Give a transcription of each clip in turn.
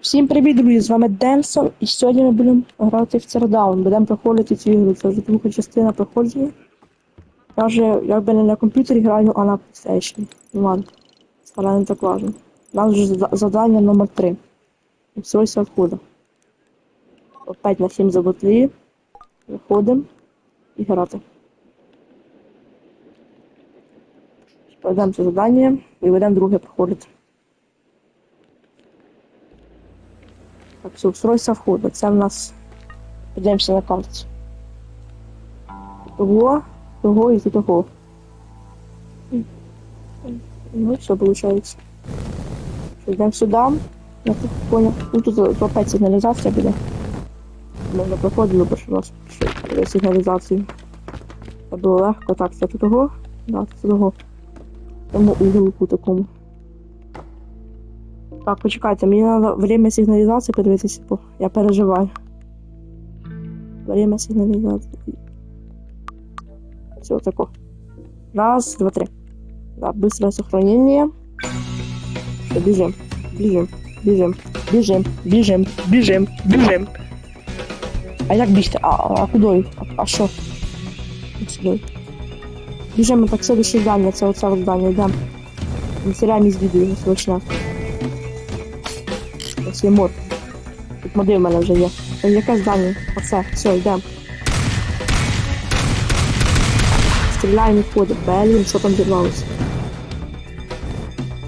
Всім привіт, друзі! З вами Денсон, і сьогодні ми будемо грати в Цердаун. Будемо проходити цю ігру. Це вже друга частина проходження. Я вже якби не на комп'ютері граю, а на PlayStation. Ладно, але не так важно. У нас вже завдання номер 3. Всойся откуда. Опять на 7 заботлі. Виходимо і грати. Пройдемо це завдання і будемо друге проходити. Все, устройство входу. Це в нас. Подивимося на карті. Того, того і того. Ну, все виходить. Йдемо сюди. Я так понял. Ну тут опять сигналізація буде. Ми не проходили, бо що у нас є сигналізацію. Це було легко. Так, це тут того. Да, це того. Тому уголку такому. Так, почекайте, мені треба время сигналізації подивитися, бо я переживаю. Время сигналізації. Все, тако. Раз, два, три. Да, быстрое сохранение. Все, бежим, бежим, бежим, бежим, бежим, бежим, бежим. А як бігти? А, а куди? А, а що? Сюди. Так следующее здання, це оце здання, йдемо. Не теряємо з відео, не слышно. Ось є мод. Тут моди в мене вже є. Це яке здання? Оце, все, йдемо. Стріляємо і входимо. Блін, що там зірвалося?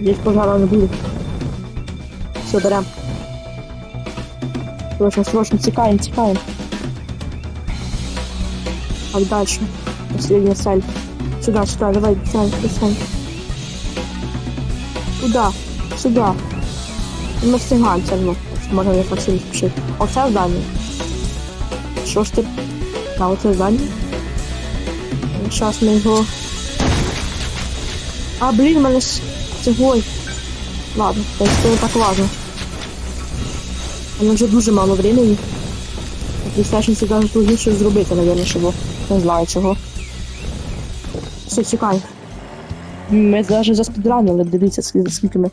Здесь пожара не буде. Все, берем. Срочно, срочно, тікаємо, тікаємо. Так, дальше. Последняя цель. Сюда, сюда, давай, бежай, бежай. Куда? Сюда. Ми все одно. Можна так сильно спішити. Оце здання. Що ж ти? А, оце здання. Зараз ми його. А, блін, мене ж цегой. Ладно, це не так важно. У мене вже дуже мало времени. PlayStation це даже тут щось зробити, навірно, щоб не знаю чого. Все, чекай. Ми навіть заспідранили, дивіться, скільки ми